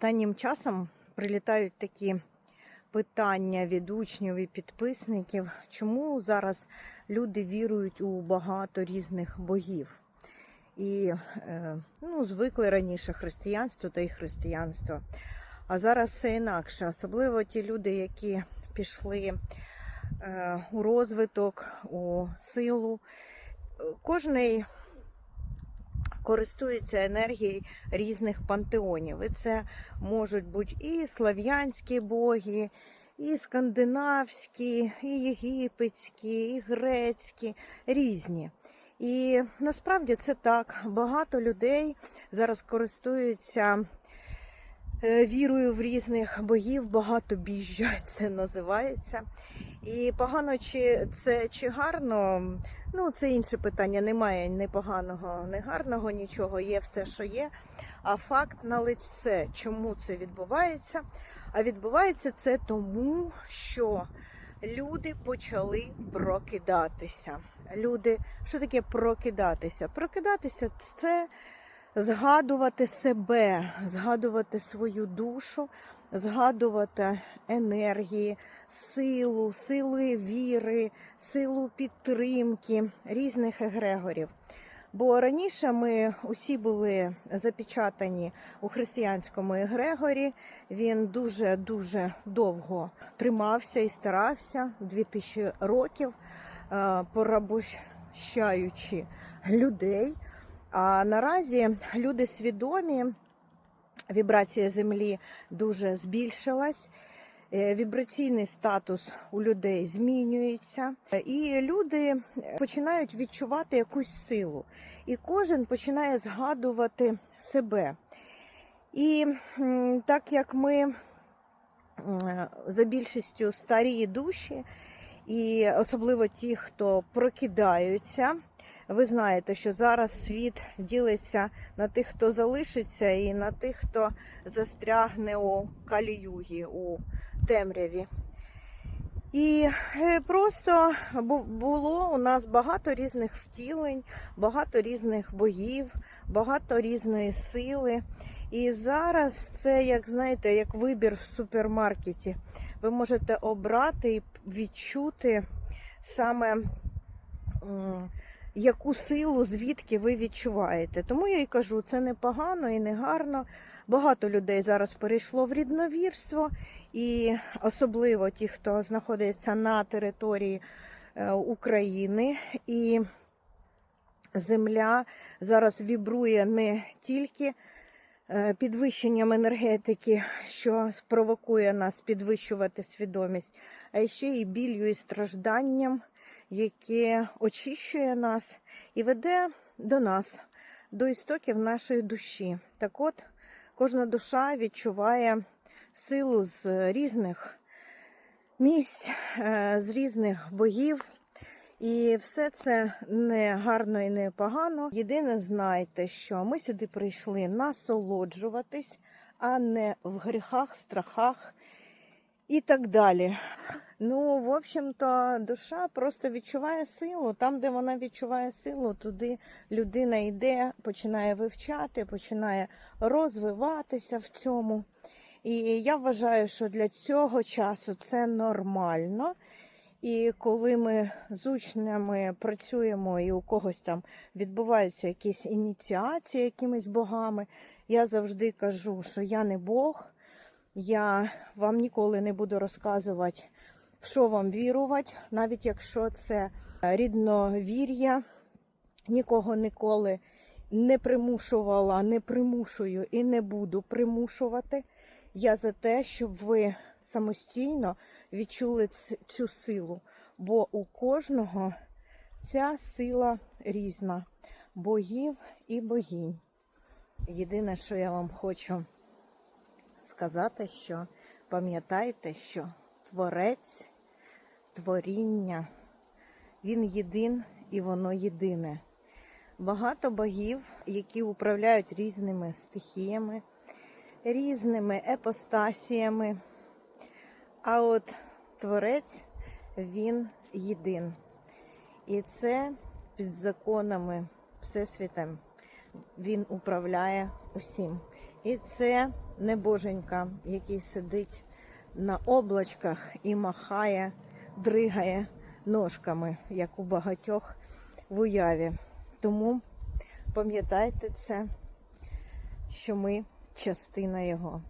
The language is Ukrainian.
Останнім часом прилітають такі питання від учнів і підписників, чому зараз люди вірують у багато різних богів. І е, ну, звикли раніше християнство та й християнство. А зараз все інакше, особливо ті люди, які пішли е, у розвиток, у силу. Кожний користується енергією різних пантеонів. І це можуть бути і слав'янські боги, і скандинавські, і єгипетські, і грецькі, різні. І насправді це так. Багато людей зараз користуються е, вірою в різних богів, багатобіжжя це називається. І погано чи це чи гарно, ну це інше питання. Немає ні поганого, ні гарного, нічого. Є все, що є. А факт на лице, чому це відбувається? А відбувається це тому, що люди почали прокидатися. Люди, що таке прокидатися? Прокидатися це згадувати себе, згадувати свою душу, згадувати енергії, силу, сили віри, силу підтримки різних егрегорів. Бо раніше ми усі були запечатані у християнському егрегорі. Він дуже дуже довго тримався і старався 2000 років, е, порабощаючи людей. А наразі люди свідомі, вібрація землі дуже збільшилась. е, Вібраційний статус у людей змінюється, і люди починають відчувати якусь силу. І кожен починає згадувати себе. І так як ми за більшістю старі душі, і особливо ті, хто прокидаються, ви знаєте, що зараз світ ділиться на тих, хто залишиться, і на тих, хто застрягне у каліюгі, у темряві. І е, просто було у нас багато різних втілень, багато різних богів, багато різної сили. І зараз це, як знаєте, як вибір в супермаркеті. Ви можете обрати і відчути саме яку силу, звідки ви відчуваєте. Тому я і кажу, це не погано і не гарно. Багато людей зараз перейшло в рідновірство, і особливо ті, хто знаходиться на території е, України. І земля зараз вібрує не тільки е, підвищенням енергетики, що спровокує нас підвищувати свідомість, а ще і біллю і стражданням, яке очищує нас і веде до нас, до істоків нашої душі. Так от, кожна душа відчуває силу з різних місць, е, з різних богів. І все це не гарно і не погано. Єдине, знайте, що ми сюди прийшли насолоджуватись, а не в гріхах, страхах і так далі. Ну, в общем-то, душа просто відчуває силу. Там, де вона відчуває силу, туди людина йде, починає вивчати, починає розвиватися в цьому. І я вважаю, що для цього часу це нормально. І коли ми з учнями працюємо і у когось там відбуваються якісь ініціації якимись богами, я завжди кажу, що я не Бог, я вам ніколи не буду розказувати, в що вам вірувати, навіть якщо це рідновір'я, нікого ніколи не примушувала, не примушую і не буду примушувати. Я за те, щоб ви самостійно відчули цю силу, бо у кожного ця сила різна богів і богінь. Єдине, що я вам хочу сказати, що пам'ятайте, що творець, творіння, він єдин і воно єдине. Багато богів, які управляють різними стихіями, різними епостасіями. А от творець він єдин. І це під законами Всесвітом він управляє усім. І це небоженька, який сидить на облачках і махає, дригає ножками, як у багатьох в уяві. Тому пам'ятайте це, що ми частина його.